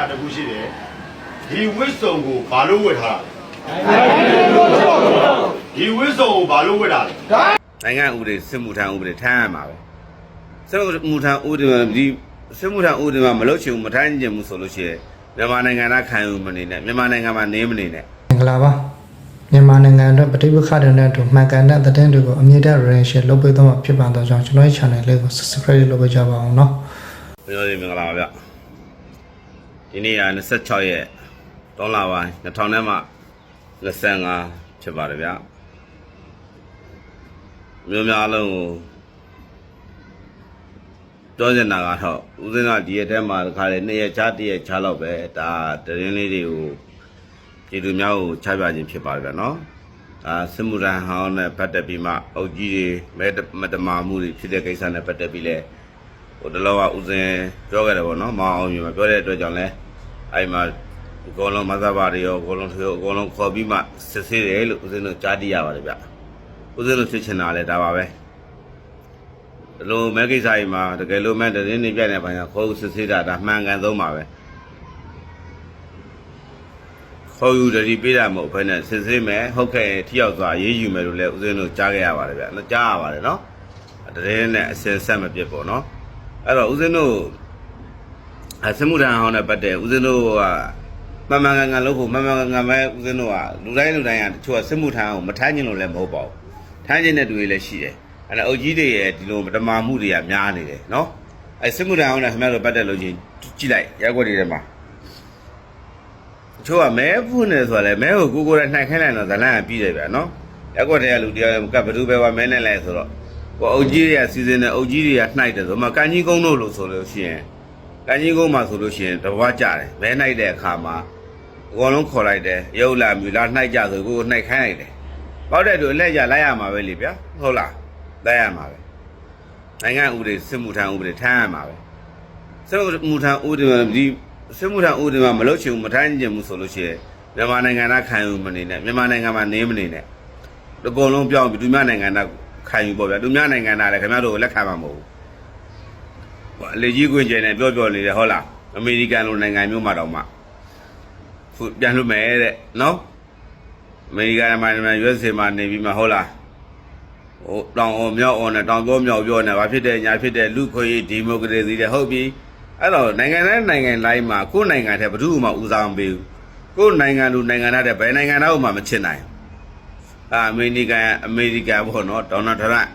တာတခုရှိတယ်ဒီဝစ်စုံကိုဘာလို့ဝတ်ထားတာဒီဝစ်စုံကိုဘာလို့ဝတ်တာလဲ နိုင်ငံဥပဒေစစ်မှုထမ်းဥပဒေထမ်းရမှာပဲစစ်မှုထမ်းဥပဒေမှာဒီစစ်မှုထမ်းဥပဒေမှာမလုပ်ချင်ဘူးမထမ်းချင်ဘူးဆိုလို့ရှိရင်မြန်မာနိုင်ငံသားခံယူမနေနဲ့မြန်မာနိုင်ငံမှာနေမနေနဲ့ မင်္ဂလာပါမြန်မာနိုင်ငံအတွက်ပဋိပက္ခတွေနဲ့အတူမှန်ကန်တဲ့သတင်းတွေကိုအမြင့်တဲ့ relation လုပ်ပေးသွားမှာဖြစ်ပါတော့ကြောင့်ကျွန်တော်ရဲ့ channel လေးကို subscribe လုပ်ပေးကြပါအောင်เนาะ ပြောရမင်္ဂလာပါဗျ ဒီနေ့က26ရက်3လပိုင်း2000နဲ့မှ25ဖြစ်ပါတယ်ဗျမျိုးများလုံးကိုပြောချင်တာကတော့ဦးစင်းကဒီရက်ထဲမှာတခါလေနှစ်ရက်ချားတစ်ရက်ချားတော့ပဲဒါတရင်လေးတွေကိုပြည်သူများကိုချပြခြင်းဖြစ်ပါတယ်ဗျနော်အာစစ်မှုရန်ဟောင်းနဲ့ပတ်သက်ပြီးမှအုပ်ကြီးတွေမဲမတမာမှုတွေဖြစ်တဲ့ကိစ္စနဲ့ပတ်သက်ပြီးလဲ ဟိုတလောကဦးစင်ပြောခဲ့တယ်ပေါ့နော်မအောင်အောင်မြင်မှာပြောတဲ့အတွက်ကြောင့်လဲအဲ့မှာအကုန်လုံးမသဘာတွေရောအကုန်လုံးထွေအကုန်လုံးခေါ်ပြီးမှစစ်ဆေးတယ်လို့ဦးစင်တို့ကြားသိရပါတယ်ဗျဦးစင်တို့ဖြစ်ချင်တာလဲဒါပါပဲဒီလိုမဲကိစ္စကြီးမှာတကယ်လို့မဲတရင်နေပြတဲ့ဘာညာခေါ်ဦးစစ်ဆေးတာဒါမှန်ကန်ဆုံးပါပဲခေါ်ယူတတိပေးတာမဟုတ်ဘဲနဲ့စစ်ဆေးမယ်ဟုတ်ကဲ့ထိရောက်စွာရေးယူမယ်လို့လဲဦးစင်တို့ကြားခဲ့ရပါတယ်ဗျနော်ကြားရပါတယ်နော်တရင်နဲ့အစင်ဆက်မပြစ်ပေါ့နော် အဲ့တော့ဦးဇင်းတို့အစမှုထမ်းဟောင်းနဲ့ပတ်သက်ဦးဇင်းတို့ကမမှန်ကန်ကန်လို့ဖို့မမှန်ကန်ကန်ပဲဦးဇင်းတို့ကလူတိုင်းလူတိုင်းကတချို့ကစမှုထမ်းအောင်မထမ်းခြင်းလို့လည်းမဟုတ်ပါဘူးထမ်းခြင်းတဲ့တူတွေလည်းရှိတယ်အဲ့ဒါအုပ်ကြီးတွေရဲ့ဒီလိုဓမ္မမှုတွေကများနေတယ်နော်အဲ့စမှုထမ်းဟောင်းနဲ့ခင်ဗျားတို့ပတ်သက်လို့ချင်းကြည့်လိုက်ရက်ွက်တွေထဲမှာတချို့ကမဲဖုန်နေဆိုတော့လေမဲကိုကိုကိုယ်တိုင်နှိုက်ခိုင်းလိုက်တော့ဇလန်ကပြီးတယ်ဗျာနော်ရက်ွက်တွေကလူတရားကဘယ်သူပဲဝမဲနဲ့လဲဆိုတော့ ဟိုအုတ်ကြီးတွေကစီစဉ်တဲ့အုတ်ကြီးတွေကနှိုက်တယ်ဆိုမှကန်ကြီးကုန်းတို့လို့ဆိုလို့ရှိရင်ကန်ကြီးကုန်းမှာဆိုလို့ရှိရင်တဘွားကြတယ်ဘဲနှိုက်တဲ့အခါမှာအကုန်လုံးခေါ်လိုက်တယ်ရုပ်လာမြူလာနှိုက်ကြဆိုကိုကိုနှိုက်ခိုင်းလိုက်တယ်ပေါက်တဲ့သူအလက်ကြလိုက်ရမှာပဲလေဗျာဟုတ်လားလိုက်ရမှာပဲနိုင်ငံဥပဒေစစ်မှုထမ်းဥပဒေထမ်းရမှာပဲစစ်မှုထမ်းဥပဒေမှာဒီစစ်မှုထမ်းဥပဒေမှာမလုပ်ချင်ဘူးမထမ်းချင်ဘူးဆိုလို့ရှိရင်မြန်မာနိုင်ငံသားခံယူမနေနဲ့မြန်မာနိုင်ငံမှာနေမနေနဲ့အကုန်လုံးပြောင်းပြီးသူများနိုင်ငံသား ခံယူပေါ့ဗျာသူများနိုင်ငံသားလည်းခင်ဗျားတို့ကိုလက်ခံမှာမဟုတ်ဘူးဟိုအလေကြီးကွင်းကျင်နဲ့ပြောပြောနေတယ်ဟုတ်လားအမေရိကန်လိုနိုင်ငံမျိုးမှာတော့မှခုပြန်လို့မယ်တဲ့နော်အမေရိကန်မှာနေမှာ USA မှာနေပြီးမှဟုတ်လားဟိုတောင်အောင်မြောက်အောင်နဲ့တောင်ပြောမြောက်ပြောနေဘာဖြစ်တဲ့ညာဖြစ်တဲ့လူခွေရေးဒီမိုကရေစီတဲ့ဟုတ်ပြီအဲ့တော့နိုင်ငံတိုင်းနိုင်ငံတိုင်းမှာကိုယ်နိုင်ငံထဲဘယ်သူမှဦးစားမပေးဘူးကိုယ်နိုင်ငံလူနိုင်ငံသားတဲ့ဘယ်နိုင်ငံသားမှမချစ်နိုင်ဘူး အာအမေရိကန်အမေရိကန်ပေါ့နော်ဒေါ်နယ်ထရန့်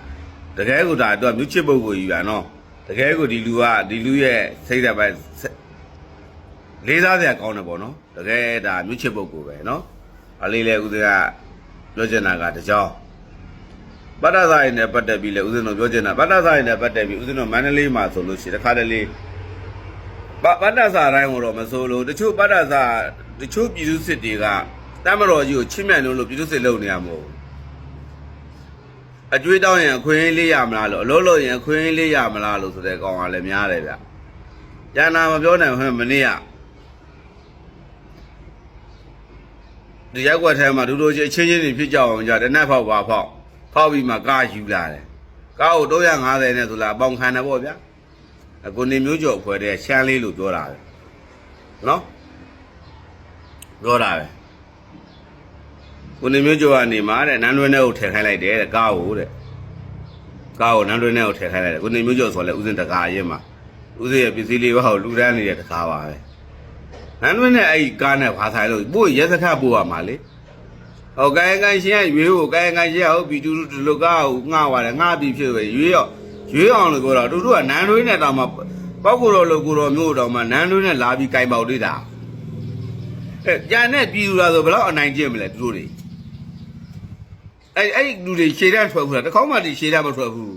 တကယ်ကိုဒါတော့မြစ်ချစ်ပုဂ္ဂိုလ်ကြီးပါနော်တကယ်ကိုဒီလူကဒီလူရဲ့စိတ်ဓာတ်ပဲလေးစားစရာကောင်းတယ်ပေါ့နော်တကယ်ဒါမြစ်ချစ်ပုဂ္ဂိုလ်ပဲနော်အလေးလေဦးစင်းကပြောချင်တာကတကြောင်ပတ္တသာရင်နဲ့ပတ်သက်ပြီးလေဦးစင်းတို့ပြောချင်တာပတ္တသာရင်နဲ့ပတ်သက်ပြီးဦးစင်းတို့မန္တလေးမှာဆိုလို့ရှိရင်တစ်ခါတလေပပတ္တသာတိုင်းကိုတော့မဆိုလို့တချို့ပတ္တသာတချို့ပြည်သူစစ်တွေက တမတော်ကြီးကိုချစ်မြတ်လို့လို့ပြည်သူစစ်လုပ်နေရမဟုတ်ဘူးအကျွေးတောင်းရင်အခွင့်အရေးလေးရမလားလို့အလို့လို့ရင်အခွင့်အရေးလေးရမလားလို့ဆိုတဲ့ကောင်ကလည်းများတယ်ဗျ။ကျန်တာမပြောနိုင်ဘူးမနေ့ကဒီရက်ွက်ထဲမှာဒူတို့ချင်းချင်းချင်းတွေဖြစ်ကြအောင်ကြတနက်ဖောက်ပါဖောက်ဖောက်ပြီးမှကားယူလာတယ်။ကားကို350နဲ့ဆိုလာအပေါင်ခံတယ်ပေါ့ဗျာ။အခုနေမျိုးကျော်ဖွဲ့တဲ့ရှမ်းလေးလို့ပြောတာပဲ။နော်။ပြောတာပဲ။ ကိုနေမျိုးကျော်ကနေမှာတဲ့နန်းတွင်းထဲကိုထည့်ခိုင်းလိုက်တယ်တဲ့ကားကိုတဲ့ကားကိုနန်းတွင်းထဲကိုထည့်ခိုင်းလိုက်တယ်ကိုနေမျိုးကျော်ဆိုလဲဥစဉ်တကားရင်မှာဥစဉ်ရဲ့ပစ္စည်းလေးပါကိုလူတန်းနေတဲ့တကားပါပဲနန်းတွင်းနဲ့အဲ့ဒီကားနဲ့ဘာဆိုင်လို့ပို့ရဲစခတ်ပို့ရမှာလေဟောကိုင်းကိုင်းရှင်းရွေးကိုကိုင်းကိုင်းရှင်းဟုတ်ပြီတူတူဒီလိုကားကိုငှားပါတယ်ငှားပြီးဖြစ်ပဲရွေးရောရွေးအောင်လို့ပြောတော့တူတူကနန်းတွင်းနဲ့တောင်မှပောက်ကိုတော်လို့ကိုတော်မျိုးတော်မှနန်းတွင်းနဲ့လာပြီးကိုင်ပေါက်သေးတာအဲကြံတဲ့ပြည်သူလားဆိုဘယ်တော့အနိုင်ကျင့်မလဲသူတို့တွေ အဲ့အဲ့ဒီလူတွေရှေ့တန်းထွက်ဘူးလားတစ်ခေါက်မှဒီရှေ့တန်းမထွက်ဘူး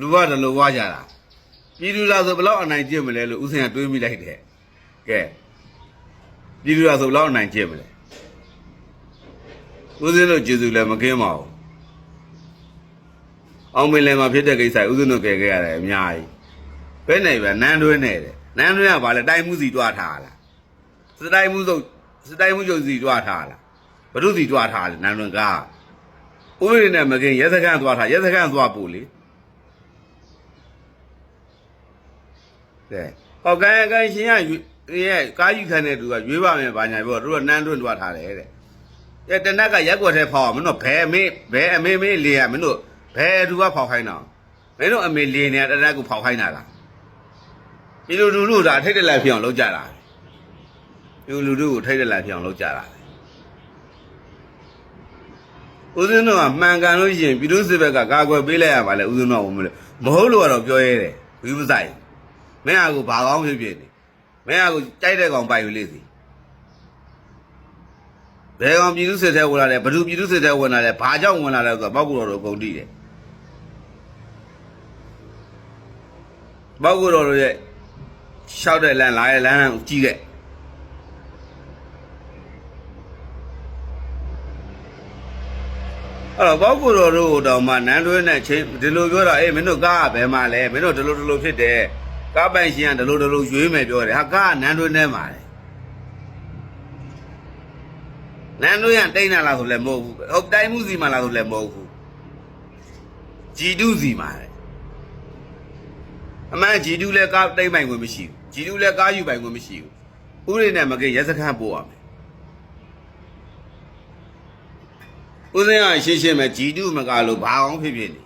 လူကတလူဝါကြတာပြည်သူလားဆိုဘယ်လောက်အနိုင်ကျင့်မလဲလို့ဦးစင်ကတွေးမိလိုက်တယ်ကဲပြည်သူလားဆိုဘယ်လောက်အနိုင်ကျင့်မလဲဦးစင်တို့ကျေးဇူးလည်းမကင်းပါဘူးအောင်မင်းလည်းမဖြစ်တဲ့ကိစ္စဦးစင်တို့ကဲခဲ့ရတယ်အများကြီးဘယ်နဲ့ပဲနန်းတွင်းနဲ့တဲ့နန်းတွင်းကဘာလဲတိုင်းမှုစီတွားထားလားစတိုင်းမှုစုပ်စတိုင်းမှုချုပ်စီတွားထားလားဘုရုစီတွားထားလဲနန်းတွင်းကား ဥပဒေနဲ့မကင်ရဲစခန်းသွားထားရဲစခန်းသွားပို့လေကဲဟောကိုင်းကိုင်းရှင်ကရဲ့ကားကြီးခံတဲ့သူကရွေးပါမယ်ဘာညာပြောသူတို့ကနန်းတွန်းတွားထားတယ်တဲ့အဲတနက်ကရက်ွက်ထဲဖောက်အောင်မင်းတို့ဘဲအမေဘဲအမေမေးလေရမင်းတို့ဘဲသူကဖောက်ခိုင်းတာမင်းတို့အမေလေနေတနက်ကိုဖောက်ခိုင်းတာလားဒီလူလူလူဒါထိတ်တက်လိုက်ဖြစ်အောင်လုပ်ကြတာဒီလူလူကိုထိတ်တက်လိုက်ဖြစ်အောင်လုပ်ကြတာ ဦးဇင်းတို့ကမှန်ကန်လို့ရှိရင်ပြည်သူစစ်ဘက်ကကာကွယ်ပေးလိုက်ရပါလေဦးဇင်းတို့ကမလို့မဟုတ်လို့ကတော့ပြောရဲတယ်ဘီးမဆိုင်မင်းအကူဘာကောင်းဖြစ်ဖြစ်နေမင်းအကူကြိုက်တဲ့ကောင်ပိုင်ယူလေးစီဘယ်ကောင်ပြည်သူစစ်တဲ့ဝင်လာလဲဘယ်သူပြည်သူစစ်တဲ့ဝင်လာလဲဘာကြောင့်ဝင်လာလဲဆိုတော့ပောက်ကူတော်တို့အကုန်တိတယ်ပောက်ကူတော်တို့ရဲ့ရှောက်တဲ့လမ်းလာရဲ့လမ်းကိုကြီးတဲ့ အဲ့တော့ဘောက်ကူတော်တို့ကိုတော့မှနန်းတွဲနဲ့ချင်းဒီလိုပြောတာအေးမင်းတို့ကားကဘယ်မှာလဲမင်းတို့ဒီလိုဒီလိုဖြစ်တယ်ကားပိုင်ရှင်ကဒီလိုဒီလိုရွေးမယ်ပြောတယ်ဟာကားကနန်းတွဲနဲ့မှာလေနန်းတွဲကတိတ်နာလားဆိုလည်းမဟုတ်ဘူးဟုတ်တိုင်းမှုစီမှာလားဆိုလည်းမဟုတ်ဘူးဂျီတုစီမှာလေအမှန်ဂျီတုလည်းကားတိတ်ပိုင်ခွင့်မရှိဘူးဂျီတုလည်းကားယူပိုင်ခွင့်မရှိဘူးဥရိနဲ့မကိရက်စခန်းပို့ရမယ် ဦးစင်းကရှင်းရှင်းပဲဂျီတုမကလို့ဘာအောင်ဖြစ်ဖြစ်နေ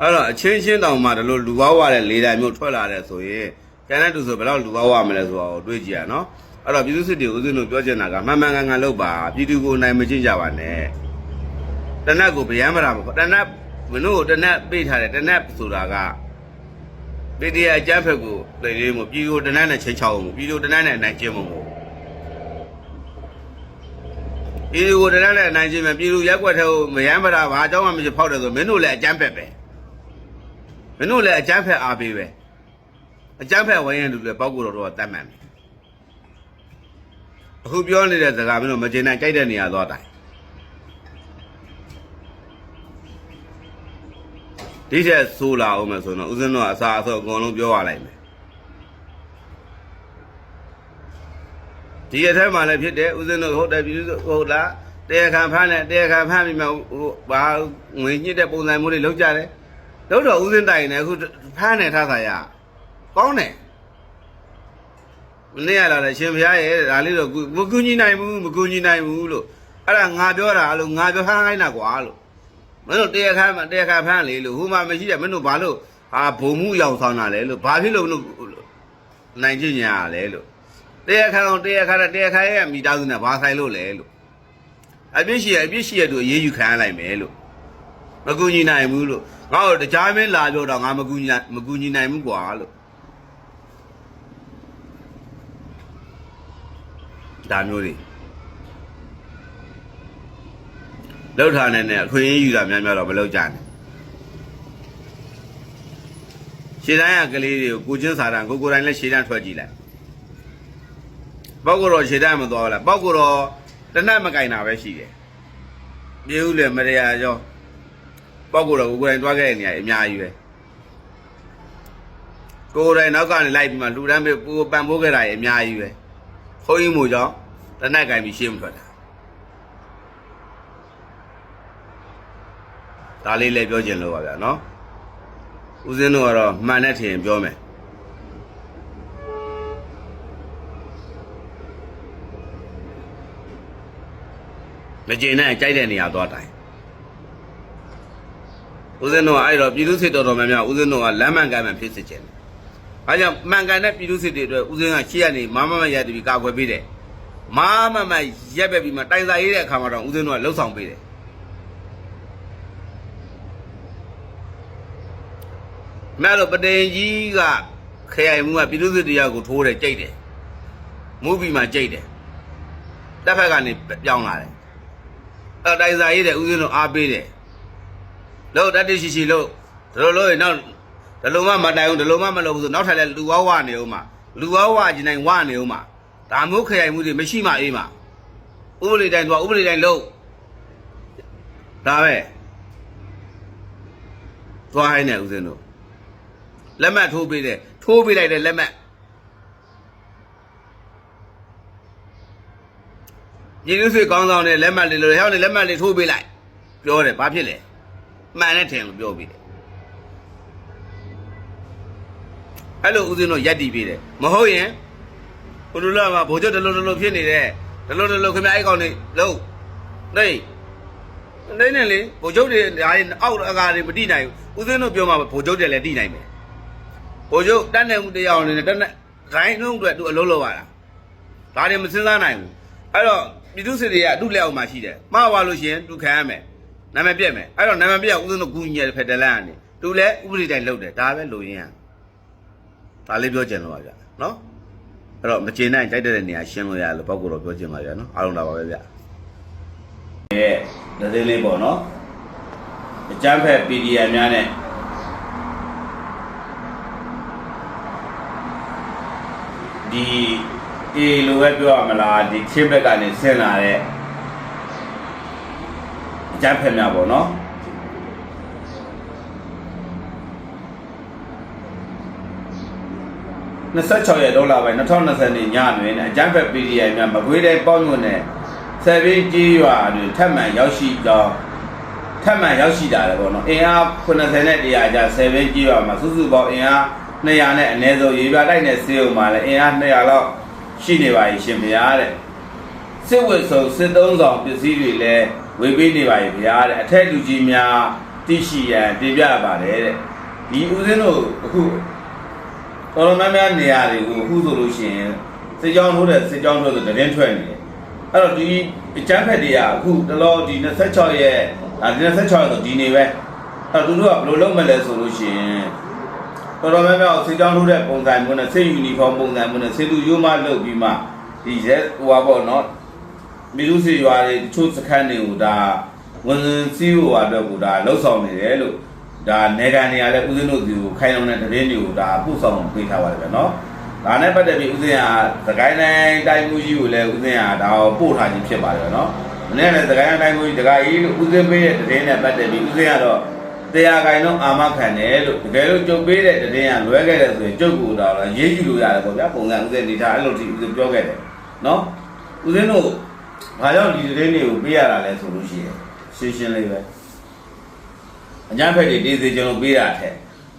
အဲ့တော့အချင်းချင်းတောင်မှဒီလိုလူဘဝတဲ့လေးတိုင်းမျိုးထွက်လာတဲ့ဆိုရင်ကျန်တဲ့သူဆိုဘယ်တော့လူဘဝမလဲဆိုတော့တွေးကြည့်ရနော်အဲ့တော့ပြည်သူစစ်တွေဦးစင်းတို့ပြောချင်တာကမှန်မှန်ကန်ကန်လုပ်ပါပြည်သူကိုနိုင်မချင်းကြပါနဲ့တနတ်ကိုဗျမ်းမတာမဟုတ်တနတ်မင်းတို့ကိုတနတ်ပေးထားတယ်တနတ်ဆိုတာက ပြည်တရားအကြမ်းဖက်ကိုသိလေးမို့ပြည်ကိုတနတ်နဲ့ချိန်ချောက်မှုပြည်ကိုတနတ်နဲ့နိုင်ကျင်းမှုမို့ပြည်ကိုတနတ်နဲ့နိုင်ကျင်းမယ်ပြည်သူရက်ွက်တဲ့ကိုမယမ်းမတာဘာအကြောင်းမှမရှိဖောက်တယ်ဆိုမင်းတို့လည်းအကြမ်းဖက်ပဲမင်းတို့လည်းအကြမ်းဖက်အားပေးပဲအကြမ်းဖက်ဝိုင်းရန်လူတွေပောက်ကိုတော့တော့တတ်မှန်ပြီအခုပြောနေတဲ့စကားမင်းတို့မကျေနပ်ကြိုက်တဲ့နေရာသွားတိုင်း ဒီထက်ဆိုးလာအောင်မယ်ဆိုတော့ဦးဇင်းတို့ကအစာအသောက်အကုန်လုံးပြောရလိုက်မယ်ဒီအထက်မှာလည်းဖြစ်တယ်ဦးဇင်းတို့ဟုတ်တယ်ပြည်သူဟုတ်လားတရားခံဖမ်းတယ်တရားခံဖမ်းပြီးမှဟိုဘာငွေညှစ်တဲ့ပုံစံမျိုးတွေလုပ်ကြတယ်တို့တော့ဦးဇင်းတိုင်နေအခုဖမ်းနေထားတာရကောင်းတယ်မနေ့ကလာတယ်ရှင်ဘုရားရဲ့ဒါလေးတော့မကူညီနိုင်ဘူးမကူညီနိုင်ဘူးလို့အဲ့ဒါငါပြောတာလို့ငါပြောဖမ်းခိုင်းတာကွာလို့ မင်းတို့တရားခံတရားခံဖမ်းလေလို့ဟိုမှာမရှိတယ်မင်းတို့ဘာလို့ဟာဘုံမှုရောက်ဆောင်တာလဲလို့ဘာဖြစ်လို့မင်းတို့နိုင်ကျင်ညာလဲလို့တရားခံအောင်တရားခံတဲ့တရားခံရဲ့မိသားစုနဲ့ဘာဆိုင်လို့လဲလို့အပြစ်ရှိရအပြစ်ရှိရသူအေးအေးယူခံရလိုက်မယ်လို့မကူညီနိုင်ဘူးလို့ငါတို့တကြားမင်းလာပြောတော့ငါမကူညီမကူညီနိုင်ဘူးကွာလို့ဒါမျိုးတွေ လောက်ထားနေနဲ့အခွင့်အရေးယူတာများများတော့မလောက်ကြနဲ့ရှေ့တိုင်းကကလေးတွေကိုကိုချင်းစာတန်ကိုကိုတိုင်းလည်းရှေ့တန်းထွက်ကြည့်လိုက်ပေါက်ကတော့ရှေ့တန်းမသွားဘူးလားပေါက်ကတော့တနတ်မကင်တာပဲရှိတယ်ပြေဦးလည်းမရရကြောပေါက်ကတော့ကိုကိုတိုင်းတွားခဲ့တဲ့နေရာအများကြီးပဲကိုယ်တိုင်နောက်ကနေလိုက်ပြီးမှလူတန်းပေးပူပန်ပိုးခဲ့တာအများကြီးပဲခွန်ကြီးမို့ကြောင့်တနက်ကင်ပြီးရှေ့မထွက်တာ ဒါလေးလည်းပြောချင်လို့ပါဗျာနော်ဦးစင်းတို့ကတော့မှန်တဲ့ထင်ပြောမယ်မကျေနပ်ကြိုက်တဲ့နေရာသွားတိုင်းဦးစင်းတို့ကအဲ့တော့ပြည်သူစစ်တော်တော်များများဦးစင်းတို့ကလမ်းမှန်ကန်မှန်ဖြစ်စေချင်တယ်။အဲကြောင့်မှန်ကန်တဲ့ပြည်သူစစ်တွေအတွက်ဦးစင်းကရှေ့ကနေမမမရတပြီးကာကွယ်ပေးတယ်။မမမရက်ပဲပြီးမှတိုင်စာရေးတဲ့အခါမှာတော့ဦးစင်းတို့ကလှုပ်ဆောင်ပေးတယ်။ မြတ်တော့ပတိန်ကြီးကခရိုင်မှုကပြည်သူစစ်တရားကိုထိုးတယ်ကြိတ်တယ်။မူပြီးမှကြိတ်တယ်။တစ်ဖက်ကနေပြောင်းလာတယ်။အဲတိုင်စာရေးတဲ့ဦးစင်းတို့အားပေးတယ်။လို့တတ်တရှိရှိလို့ဒီလိုလို့ရင်နောက်ဒီလိုမှမတိုင်ဘူးဒီလိုမှမလုပ်ဘူးဆိုနောက်ထပ်လဲလူဝဝနေဦးမှာလူဝဝကျင်နိုင်ဝနေဦးမှာဒါမျိုးခရိုင်မှုတွေမရှိမှအေးမှာဥပဒေတိုင်းသွားဥပဒေတိုင်းလုပ်ဒါပဲသွားဟိုင်းနေဦးစင်းတို့ လက်မှတ်ထိုးပေးတယ်ထိုးပေးလိုက်တယ်လက်မှတ်ညီလူဆွေကောင်းဆောင်တဲ့လက်မှတ်လေးလို့ဟဲ့နေလက်မှတ်လေးထိုးပေးလိုက်ပြောတယ်ဘာဖြစ်လဲမှန်တဲ့ထင်လို့ပြောပြီးတယ်အဲ့လိုဦးဇင်းတို့ရက်တည်ပေးတယ်မဟုတ်ရင်ဘုလိုလာမှာဘိုးချုပ်တလုံးတလုံးဖြစ်နေတယ်တလုံးတလုံးခင်ဗျားအဲ့ကောင်နေလုံးနေနေနေလေဘိုးချုပ်တွေဒါတွေအောက်အကာတွေမတိနိုင်ဘူးဦးဇင်းတို့ပြောမှာဘိုးချုပ်တွေလည်းတိနိုင်မယ် ဘိုးချုပ်တတ်နိုင်မှုတရားအောင်နေတယ်တတ်နိုင်ဂိုင်းနှုံးအတွက်သူအလုံးလောက်ရတာဒါတွေမစဉ်းစားနိုင်ဘူးအဲ့တော့ပြည်သူစစ်တွေကအတုလက်အောက်မှာရှိတယ်မှားသွားလို့ရှိရင်သူခံရမယ်နာမည်ပြက်မယ်အဲ့တော့နာမည်ပြက်ဦးဇင်းတို့ကူညီရတဲ့ဖက်ဒလန်ကနေသူလည်းဥပဒေတိုင်းလုပ်တယ်ဒါပဲလိုရင်းရဒါလေးပြောချင်လို့ပါဗျာနော်အဲ့တော့မကျေနပ်ကြိုက်တဲ့နေရာရှင်းလို့ရလို့ပောက်ကတော့ပြောချင်ပါဗျာနော်အားလုံးလာပါပဲဗျာရဲ့ဒါသေးလေးပေါ့နော်အကျန်းဖက် PDF များနဲ့ ဒီအေလိုပဲပြောရမလားဒီချင်းဘက်ကနေဆင်းလာတဲ့အကျန်းဖက်များပေါ့နော်26ရက်ဒေါ်လာပိုင်း2020နှစ်ညတွင်အကြမ်းဖက် PDI များမကွေးတိုင်းပေါ့ညွန့်နဲ့ဆယ်ပင်းကြီးရွာတွင်ထပ်မံရောက်ရှိကြောင်းထပ်မံရောက်ရှိတာလည်းပေါ့နော်အင်အား90နဲ့100ကျဆယ်ပင်းကြီးရွာမှာစုစုပေါင်းအင်အား 200နဲ့အနည်းဆုံးရေပြတိုက်နဲ့စေုံမှာလည်းအင်အား200လောက်ရှိနေပါရှင်ဗျာတဲ့စစ်ဝတ်ဆောင်စစ်သုံးဆောင်ပစ္စည်းတွေလည်းဝေပေးနေပါရဲ့ဗျာတဲ့အထက်လူကြီးများသိရှိရန်တင်ပြပါတယ်တဲ့ဒီဦးဇင်းတို့အခုတော်တော်များများနေရာတွေကိုအခုဆိုလို့ရှိရင်စစ်ကြောင်းထိုးတဲ့စစ်ကြောင်းထိုးဆိုတရင်ထွက်နေတယ်အဲ့တော့ဒီအကျန်းဖက်တွေကအခုတလောဒီ26ရက်ဒါဒီ26ရက်ဆိုဒီနေပဲအဲ့တော့သူတို့ကဘယ်လိုလုပ်မလဲဆိုလို့ရှိရင် တော်တော်များများစစ်ကြောင်းထိုးတဲ့ပုံစံမျိုးနဲ့စစ်ယူနီဖောင်းပုံစံမျိုးနဲ့စစ်သူရိုးမလုပ်ပြီးမှဒီရဲဟိုပါပေါ့နော်မိလူစီရွာတွေတချို့စခန်းတွေကိုဒါဝန်စီဟိုဟာအတွက်ကိုဒါလှုပ်ဆောင်နေတယ်လို့ဒါနေကန်နေရလဲဦးဇင်းတို့ဒီကိုခိုင်လုံတဲ့တည်င်းတွေကိုဒါပို့ဆောင်ပေးထားပါတယ်ဗျနော်။ဒါနဲ့ပတ်သက်ပြီးဦးဇင်းကသခိုင်းတိုင်းတိုင်းမှုကြီးကိုလည်းဦးဇင်းကဒါကိုပို့ထားခြင်းဖြစ်ပါတယ်ဗျနော်။မနေ့ကလည်းသခိုင်းတိုင်းမှုကြီးတခါကြီးလို့ဦးဇင်းပေးတဲ့တည်င်းနဲ့ပတ်သက်ပြီးဦးဇင်းကတော့ တရားခိုင်လုံးအာမခံတယ်လို့တကယ်လို့ကြုတ်ပေးတဲ့တည်င်းကလွဲခဲ့တယ်ဆိုရင်ကြုတ်ကိုတော့ရေးကြည့်လို့ရတယ်ပေါ့ဗျာပုံစံဦးဇင်းနေထားအဲ့လိုဒီဦးဇင်းပြောခဲ့တယ်နော်။ဦးဇင်းတို့ဘာကြောင့်ဒီတည်င်းတွေကိုပေးရတာလဲဆိုလို့ရှိရင်ရှင်းရှင်းလေးပဲ။အညာဖက်တွေတေးစေကျွန်တော်ပေးတာတဲ့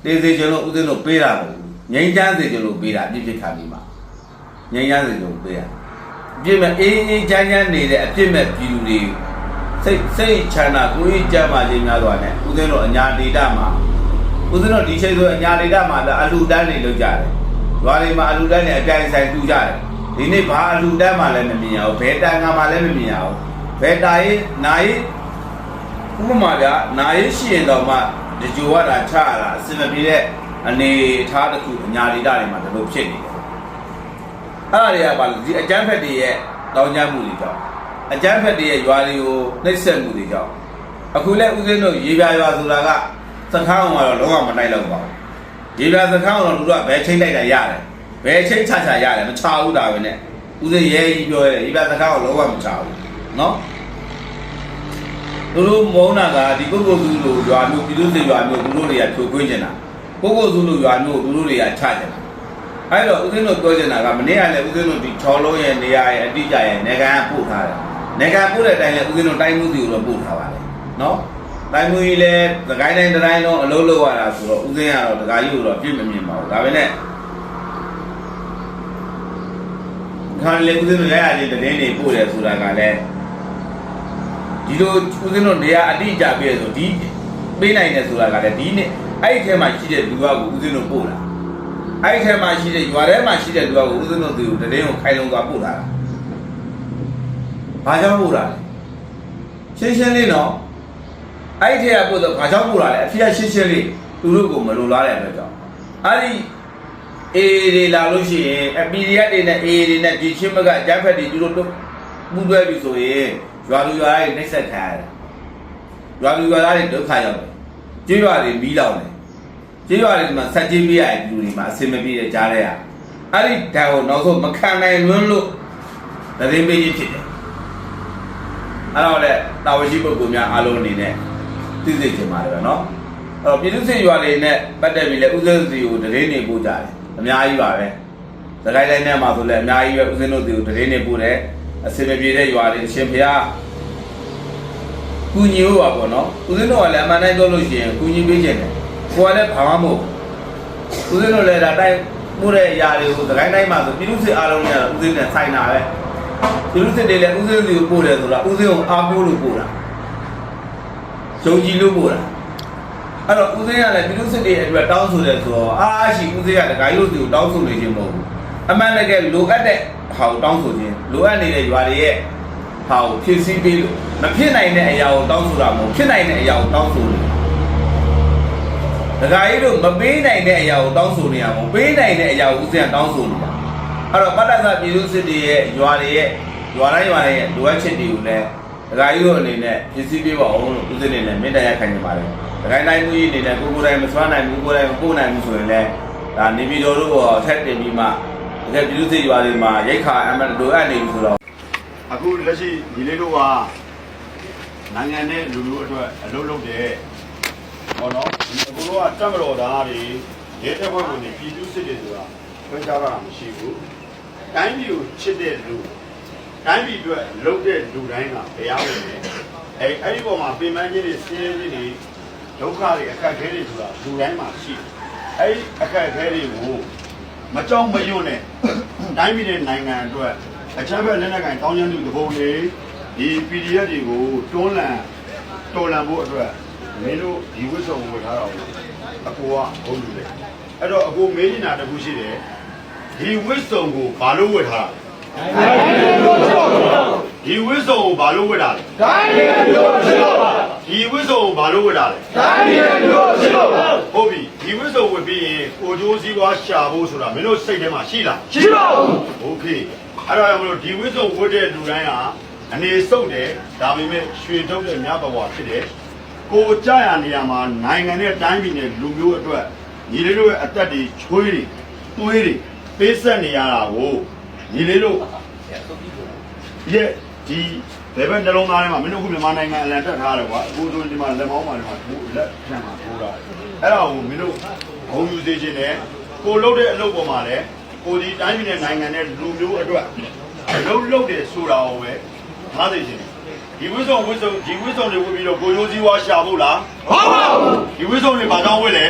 တေးစေကျွန်တော်ဥစဉ်လို့ပေးတာမဟုတ်ဘူးငိမ့်ချမ်းစေကျွန်တော်ပေးတာပြည့်ပြည့်ခါပြီးမှငိမ့်ချမ်းစေကျွန်တော်ပေးတာအပြည့်မဲ့အေးအေးချမ်းချမ်းနေတဲ့အပြည့်မဲ့ပြည်သူတွေ စိတ်စိတ်ချမ်းသာကိုယ်ကြီးကြမ်းပါခြင်းများစွာနဲ့ဥစဉ်တို့အညာဒေတာမှာဥစဉ်တို့ဒီချိန်ဆိုအညာဒေတာမှာလည်းအလူတန်းနေလောက်ကြတယ်ရွာတွေမှာအလူတန်းနေအပြိုင်ဆိုင်တူကြတယ်ဒီနေ့ဘာအလူတန်းမှလည်းမမြင်ရဘူးဘယ်တန်ကမှလည်းမမြင်ရဘူးဘယ်တာရေးနာရေးဥပမာကနာရေးရှိရင်တော့မှဒီကြိုရတာချရတာအစင်မပြေတဲ့အနေအထားတစ်ခုအညာဒေတာတွေမှာဒီလိုဖြစ်နေတယ်အဲ့ဒါတွေကဘာလဲဒီအကျန်းဖက်တွေရဲ့တောင်းကြမှုတွေကြောင့် အကျန်းဖက်တွေရဲ့ရွာတွေကိုနှိပ်စက်မှုတွေကြောင့်အခုလဲဦးစင်းတို့ရေပြာရွာဆိုတာကစခန်းအောင်ကတော့လုံးဝမနိုင်တော့ပါဘူးရေပြာစခန်းအောင်တော့လူတို့ကဘယ်ချိန်လိုက်တာရတယ်ဘယ်ချိန်ချချရတယ်မချဘူးဒါပဲနဲ့ဦးစင်းရဲကြီးပြောရဲရေပြာစခန်းအောင်လုံးဝမချဘူးနော်သူတို့မုန်းတာကဒီပုဂ္ဂိုလ်စုလိုရွာမျိုးပြည်သူစစ်ရွာမျိုးသူတို့တွေကဖြိုခွင်းနေတာပုဂ္ဂိုလ်စုလိုရွာမျိုးသူတို့တွေကချကြတာအဲ့တော့ဦးဇင်းတို့ပြောချင်တာကမနေ့ကလည်းဦးဇင်းတို့ဒီချော်လုံးရဲ့နေရာရဲ့အတိအကျရဲ့နေကန်ပို့ထားတယ် နေကန်ပို့တဲ့အတိုင်းလည်းဦးဇင်းတို့တိုင်းမှုစီကိုတော့ပို့ထားပါတယ်နော်တိုင်းမှုကြီးလည်းသခိုင်းတိုင်းတစ်တိုင်းလုံးအလုံးလုံးရတာဆိုတော့ဦးဇင်းကတော့ဒကာကြီးကိုတော့ပြည့်မမြင်ပါဘူးဒါပဲနဲ့ခါလေဦးဇင်းတို့ရရချင်းတည်င်းနေပို့တယ်ဆိုတာကလည်းဒီလိုဦးဇင်းတို့နေရာအတိအကျပြည့်ဆိုဒီပေးနိုင်တယ်ဆိုတာကလည်းဒီနေ့အဲ့ဒီထဲမှာရှိတဲ့လူကကိုဦးဇင်းတို့ပို့တာအဲ့ဒီထဲမှာရှိတဲ့ရွာထဲမှာရှိတဲ့လူကကိုဦးဇင်းတို့သူတည်င်းကိုခိုင်လုံသွားပို့တာလား ဘာကြောင့်ပို့တာလဲရှင်းရှင်းလေးနော်အဲ့ဒီထဲကပို့တော့ဘာကြောင့်ပို့တာလဲအဖေကရှင်းရှင်းလေးသူတို့ကိုမလိုလားတဲ့အတွက်ကြောင့်အဲ့ဒီအေးတွေလာလို့ရှိရင်အပီရီယက်တွေနဲ့အေးတွေနဲ့ဒီချင်းမကအကြမ်းဖက်တွေသူတို့တို့ပူးတွဲပြီဆိုရင်ရွာလူရွာတွေနှိမ့်ဆက်ခံရတယ်ရွာလူရွာသားတွေဒုက္ခရောက်တယ်ကျေးရွာတွေမီးလောင်တယ်ကျေးရွာတွေမှာဆက်ကြီးပေးရတဲ့လူတွေမှာအဆင်မပြေတဲ့ကြားတဲ့ဟာအဲ့ဒီဓာတ်ကိုနောက်ဆုံးမခံနိုင်လွန်းလို့သတင်းပေးခြင်းဖြစ်တယ် အဲ့တော့လေတာဝန်ရှိပုဂ္ဂိုလ်များအားလုံးအနေနဲ့သိသိချင်ပါတယ်ဗျာနော်အဲ့တော့ပြည်သူ့စစ်ရွာတွေနဲ့ပတ်သက်ပြီးလဲဥစဉ်စီကိုသတင်းနေပို့ကြတယ်အများကြီးပါပဲသခိုင်းတိုင်းထဲမှာဆိုလဲအများကြီးပဲဥစဉ်တို့စီကိုသတင်းနေပို့တယ်အစင်မပြေတဲ့ရွာတွေအရှင်ဖျားကူညီဖို့ပါပေါ့နော်ဥစဉ်တို့ကလည်းအမှန်တိုင်းပြောလို့ရှိရင်ကူညီပေးခြင်းတယ်ကိုကလည်းဘာမှမဟုတ်ဦးဇင်းတို့လည်းဒါတိုင်းပို့တဲ့အရာတွေကိုသခိုင်းတိုင်းမှာဆိုပြည်သူစစ်အားလုံးကတော့ဦးစင်းနဲ့ဆိုင်တာပဲ ပြည်သူစစ်တွေလည်းဦးစင်းစီကိုပို့တယ်ဆိုတာဦးစင်းကိုအားကိုးလို့ပို့တာယုံကြည်လို့ပို့တာအဲ့တော့ဦးစင်းကလည်းပြည်သူစစ်တွေအတွက်တောင်းဆိုတယ်ဆိုတော့အားရှိဦးစင်းကလည်းဂိုင်းလို့စီကိုတောင်းဆိုနေခြင်းမဟုတ်ဘူးအမှန်တကယ်လိုအပ်တဲ့ဟာကိုတောင်းဆိုခြင်းလိုအပ်နေတဲ့ရွာတွေရဲ့ဟာကိုဖြည့်ဆည်းပေးလို့မဖြစ်နိုင်တဲ့အရာကိုတောင်းဆိုတာမဟုတ်ဖြစ်နိုင်တဲ့အရာကိုတောင်းဆိုလို့ဒကာကြီးတို့မပေးနိုင်တဲ့အရာကိုတောင်းဆိုနေရမို့ပေးနိုင်တဲ့အရာကိုဦးစင်းကတောင်းဆိုနေတာ အဲ့တော့ပတ္တသပြည်သူစစ်တွေရဲ့ရွာတွေရဲ့ရွာတိုင်းရွာတိုင်းရဲ့လိုအပ်ချက်တွေကိုလည်းဒကာကြီးတို့အနေနဲ့ပြည့်စည်ပေးပါအောင်လို့ဦးစင်းနေနဲ့မေတ္တာရခိုင်နေပါတယ်ဒကာတိုင်းမှုကြီးအနေနဲ့ကိုကိုယ်တိုင်မစွမ်းနိုင်ဘူးကိုယ်တိုင်မပို့နိုင်ဘူးဆိုရင်လည်းဒါနေပြည်တော်တို့ကိုထက်တင်ပြီးမှတကယ်ပြည်သူစစ်ရွာတွေမှာရိတ်ခါအမှန်လိုအပ်နေပြီဆိုတော့အခုလက်ရှိဒီလေးတို့ကနိုင်ငံနဲ့လူလူအတွက်အလုပ်လုပ်တယ်ဟောနော်ဒီအခုတို့ကတက်မတော်သားတွေရဲတပ်ဖွဲ့ဝင်တွေပြည်သူစစ်တွေဆိုတာ ခွင့်ခြားတာမရှိဘူးတိုင်းပြည်ကိုချစ်တဲ့လူတိုင်းပြည်အတွက်လုပ်တဲ့လူတိုင်းကတရားဝင်တယ်အဲအဲ့ဒီပေါ်မှာပြင်ပန်းခြင်းတွေစင်းရဲခြင်းတွေဒုက္ခတွေအခက်အခဲတွေဆိုတာလူတိုင်းမှာရှိတယ်အဲ့ဒီအခက်အခဲတွေကိုမကြောက်မရွံ့နဲ့တိုင်းပြည်နဲ့နိုင်ငံအတွက်အချမ်းဘက်လက်နက်ကင်တောင်းကျမ်းသူတဘုံတွေဒီ PDF တွေကိုတွန်းလှန်တော်လှန်ဖို့အတွက်မင်းတို့ဒီဝိစုံဝတ်ထားတော့အကိုကဘုံလူတယ်အဲ့တော့အကိုမေးနေတာတခုရှိတယ် ဒီဝိစုံကိုဘာလို့ဝတ်ထားတာဒီဝိစုံကိုဘာလို့ဝတ်တာလဲဒီဝိစုံကိုဘာလို့ဝတ်တာလဲဟုတ်ပြီဒီဝိစုံဝတ်ပြီးရင်ကိုကျိုးစည်းွားရှာဖို့ဆိုတာမင်းတို့စိတ်ထဲမှာရှိလား โอเคအဲ့တော့မလို့ဒီဝိစုံဝတ်တဲ့လူတိုင်းဟာအနေစုပ်တယ်ဒါပေမဲ့ရွှေထုတ်တဲ့မြတ်ဘဝဖြစ်တယ်ကိုကြရနေရမှာနိုင်ငံနဲ့တိုင်းပြည်နဲ့လူမျိုးအတွက်ညီလေးတို့ရဲ့အသက်တွေချွေးတွေသွေးတွေ ပေးဆက်နေရတာကိုညီလေးတို့ရဲ့ဒီဘယ်ဘက်နှလုံးသားထဲမှာမင်းတို့ခုမြန်မာနိုင်ငံအလံတက်ထားတယ်ကွာအခုဆိုဒီမှာလက်မောင်းမှာဒီမှာထိုးလက်ထံမှာထိုးတာအဲ့ဒါကိုမင်းတို့ဂုံယူစေခြင်းနဲ့ကိုလုပ်တဲ့အလုပ်ပေါ်မှာလည်းကိုဒီတိုင်းပြည်နဲ့နိုင်ငံနဲ့လူမျိုးအတွက်အလုပ်လုပ်တယ်ဆိုတာကိုပဲထားသိခြင်း ဒီဝိစုံဝိစုံဒီဝိစုံတွေဝတ်ပြီးတော့ကိုရိုးစည်းဝါရှာဖို့လားဟုတ်ပါဘူးဒီဝိစုံတွေဘာကြောင့်ဝတ်လဲ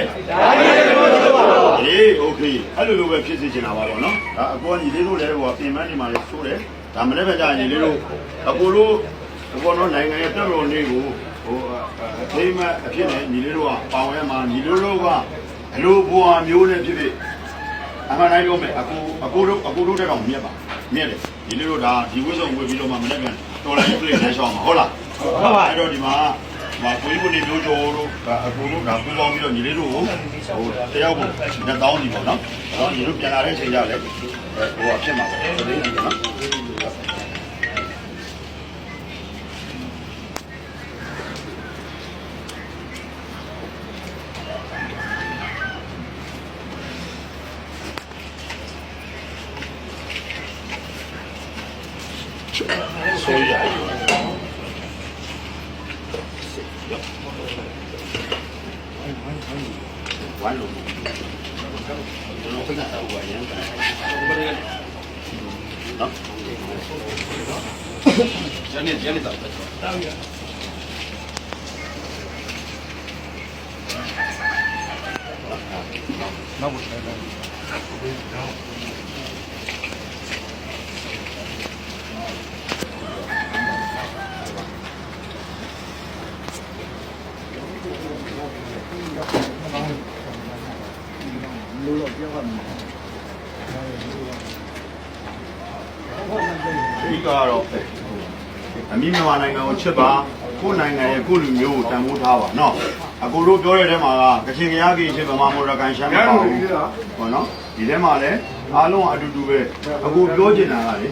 အေးโอเคအဲ့လိုလိုပဲဖြစ်စေချင်တာပါတော့နော်ဒါအကောညီလေးတို့လည်းဟိုပြင်ပန်းနေမှာလည်းဆိုးတယ်ဒါမနေ့ကကြာညီလေးတို့အကိုတို့အကောတော့နိုင်ငံရဲ့တက်တော်လေးကိုဟိုအထိမအဖြစ်နဲ့ညီလေးတို့ကပါဝင်မှာညီလေးတို့ကအလိုဘွာမျိုးနဲ့ဖြစ်ဖြစ်အမှန်တိုင်းပြောမယ်အကိုအကိုတို့အကိုတို့တက်တော့မြက်ပါမြက်တယ်ညီလေးတို့ဒါဒီဝိစုံဝတ်ပြီးတော့မှမနေ့က တော်လိုင်းပြည့်နေရှောင်းမှာဟုတ်လားဟုတ်ပါအဲ့တော့ဒီမှာမကိုကြီးကိုနေမျိုးကျော်တို့အကူတို့ဒါပူပေါင်းပြီးတော့ညီလေးတို့ကိုဟိုတယောက်ကိုနှစ်တောင်းစီပေါ့နော်အဲ့တော့ညီတို့ပြန်လာတဲ့အချိန်ကျလည်းဟိုကဖြစ်မှာပေါ့တတိယကြီးနော် ဆိုရဝိုင်းလို့ကျွန်တော်ပြန်တော့ဝိုင်းရင်နော်ကျန်နေကျန်နေတာတောင်းရ ဒီကတော့အမိမြန်မာနိုင်ငံကိုချစ်ပါကိုယ်နိုင်ငံရဲ့ကိုယ်လူမျိုးကိုတန်ဖိုးထားပါနော် အကိုတို့ပြောတဲ့ထဲမှာကကချင်ကရကြီးချစ်ဗမာမော်ရကန်ရှမ်းမပါဘူးပေါ့နော်ဒီထဲမှာလည်းအားလုံးအတူတူပဲအကိုပြောချင်တာကလေ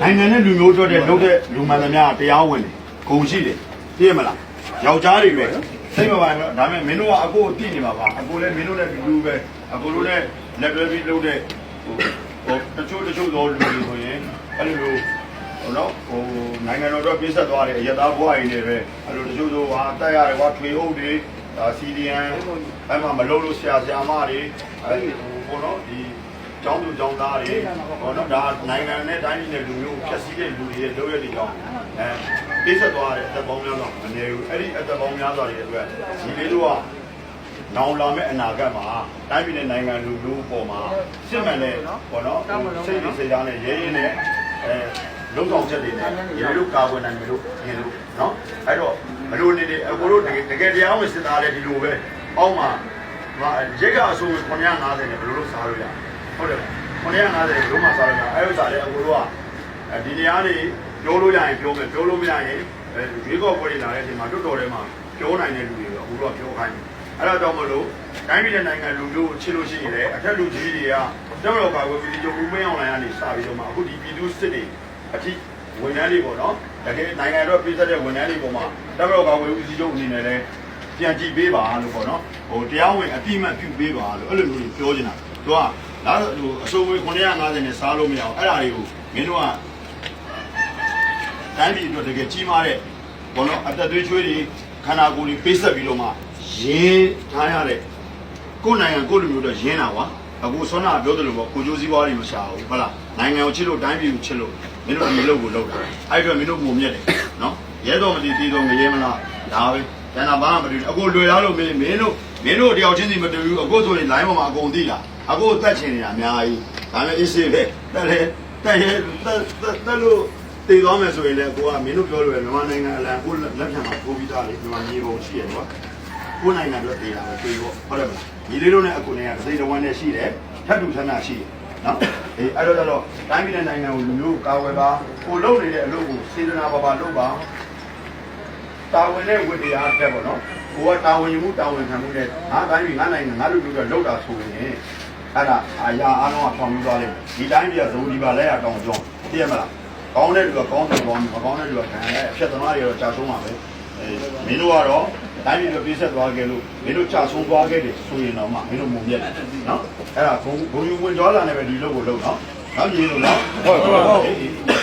နိုင်ငံနဲ့လူမျိုးတို့တဲ့လုပ်တဲ့လူမှန်သမျှတရားဝင်တယ်ဂုံရှိတယ်သိရမလားယောက်ျားတွေပဲစိတ်မပါဘူးဒါပေမဲ့မင်းတို့ကအကိုကိုတည်နေပါပါအကိုလည်းမင်းတို့နဲ့လူပဲအကိုတို့နဲ့လက်တွဲပြီးလုပ်တဲ့ဟိုဟိုတချို့တချို့သောလူတွေဆိုရင်အဲ့လိုလို ဟိုနော်ဟိုနိုင်ငံတော်တော့ပြည့်ဆက်သွားတယ်အရသာဘွားရည်တွေပဲအဲ့လိုတချို့တို့ဟာတက်ရတယ်ကွာထွေအုပ်တွေဒါစီဒီအန်အဲ့မှာမလုပ်လို့ဆရာဆရာမတွေအဲ့ဟိုနော်ဒီကျောင်းသူကျောင်းသားတွေဟောနော်ဒါနိုင်ငံနဲ့တိုင်းပြည်နဲ့လူမျိုးဖြတ်စည်းတဲ့လူတွေရဲ့လုပ်ရတဲ့ကြောင်းအဲပြည့်ဆက်သွားတဲ့အသက်ပေါင်းများစွာမနေဘူးအဲ့ဒီအသက်ပေါင်းများစွာတွေအတွက်ဒီလေးတို့ကနောင်လာမဲ့အနာဂတ်မှာတိုင်းပြည်နဲ့နိုင်ငံလူလူပေါ်မှာစစ်မှန်တဲ့ပေါ့နော်စိတ်စိတ်သားနဲ့ရဲရဲနဲ့အဲ လုံဆောင်ချက်တွေနဲ့ရေလို့ကာဝယ်နိုင်မယ်လို့မြင်လို့နော်အဲ့တော့ဘလို့နေနေအကိုတို့တကယ်တကယ်တရားဝင်စစ်သားတဲ့ဒီလိုပဲအောက်မှာဟာရက်ကအဆို950နဲ့ဘလို့လို့စားလို့ရဟုတ်တယ်950လုံးမစားလို့ရအဲ့ဥစ္စာလေးအကိုတို့ကဒီနေရာနေပြောလို့ရရင်ပြောမယ်ပြောလို့မရရင်အဲရွေးကောက်ပွဲတွေလာတဲ့အချိန်မှာတွတ်တော်ထဲမှာပြောနိုင်တဲ့လူတွေတော့အခုတော့ပြောခိုင်းတယ်အဲ့ဒါကြောင့်မလို့တိုင်းပြည်နဲ့နိုင်ငံလူမျိုးကိုချစ်လို့ရှိရင်လည်းအထက်လူကြီးတွေကတက်မတော်ကာကွယ်ပြည်သူ့ဦးမင်းအောင်လိုင်းကနေစပြီးတော့မှအခုဒီပြည်သူစစ်တွေ အထိဝန်ထမ်းတွေပေါ့နော်တကယ်နိုင်ငံတော်ပြည်သက်တဲ့ဝန်ထမ်းတွေပေါ်မှာတက်မတော်ကာကွယ်ဦးစီးချုပ်အနေနဲ့လည်းပြန်ကြည့်ပေးပါလို့ပေါ့နော်ဟိုတရားဝင်အတိအမှတ်ပြုပေးပါလို့အဲ့လိုမျိုးပြောချင်တာသူကဒါဟိုအစိုးရ950နဲ့စားလို့မရအောင်အဲ့ဒါတွေကိုမင်းတို့ကတိုင်းပြည်အတွက်တကယ်ကြီးမားတဲ့ဘောနော်အသက်သွေးချွေးတွေခန္ဓာကိုယ်တွေပေးဆက်ပြီးတော့မှရင်းထားရတဲ့ကိုယ်နိုင်ငံကိုယ်လူမျိုးတော့ရင်းတာကွာအခုဆွမ်းနာပြောသလိုပေါ့ကိုကျိုးစည်းပွားတွေမရှာဘူးဟုတ်လားနိုင်ငံကိုချစ်လို့တိုင်းပြည်ကိုချစ်လို့ မင်းတို့ဒီလုပ်ကိုလုပ်တာအဲ့အတွက်မင်းတို့ပုံမြက်တယ်နော်ရဲတော်မတည်တည်တော်မရဲမလားဒါပဲကျန်တာဘာမှမတူဘူးအခုလွယ်လားလို့မင်းမင်းတို့မင်းတို့တယောက်ချင်းစီမတူဘူးအခုဆိုရင် line ပေါ်မှာအကုန်သိလားအခုတက်ချင်နေတာအများကြီးဒါနဲ့ issue ပဲတက်လေတက်ရဲတက်တက်လို့တည်သွားမယ်ဆိုရင်လည်းကိုကမင်းတို့ပြောလို့ရမြန်မာနိုင်ငံအလံကိုလက်ဖြံမှာပို့ပြီးသားလေမြန်မာမြေပုံရှိရကွာကိုနိုင်ငံအတွက်တည်တာပဲတည်ဖို့ဟုတ်တယ်မလားညီလေးတို့နဲ့အကူနဲ့ကစိတ်တဝမ်းနဲ့ရှိတယ်ထပ်တူဆန္ဒရှိတယ် နော်အေးအဲ့တော့ကျတော့တိုင်းပြည်နဲ့နိုင်ငံကိုလူမျိုးကာဝယ်ပါကိုလုပ်နေတဲ့အလုပ်ကိုစေတနာပါပါလုပ်ပါတာဝန်နဲ့ဝတ္တရားတက်ပေါ့နော်ကိုကတာဝန်ယူမှုတာဝန်ခံမှုနဲ့ငါတိုင်းပြည်ငါနိုင်ငံငါလူမျိုးတွေလောက်တာဆိုရင်အဲ့ဒါအာရအားလုံးကဆောင်ပြီးသွားလိမ့်မယ်ဒီတိုင်းပြည်ကဇုံဒီပါလဲရတောင်းကြောင်းသိရမလားကောင်းတဲ့လူကကောင်းတယ်ကောင်းတယ်မကောင်းတဲ့လူကခံရတယ်အဖြစ်သမားတွေတော့ကြာဆုံးပါပဲအဲမင်းတို့ကတော့ တိုင်းပြည်ကိုပြေးဆက်သွားခဲ့လို့မင်းတို့ကြာဆုံးသွားခဲ့တယ်ဆိုရင်တော့မှမင်းတို့မုံပြက်တယ်နော်အဲ့ဒါဘုံဘုံယူဝင်သွားလာနေပဲဒီလုပ်ကိုလုပ်နော်နောက်ကြည့်လို့နော်ဟုတ်ဟုတ်ဟုတ်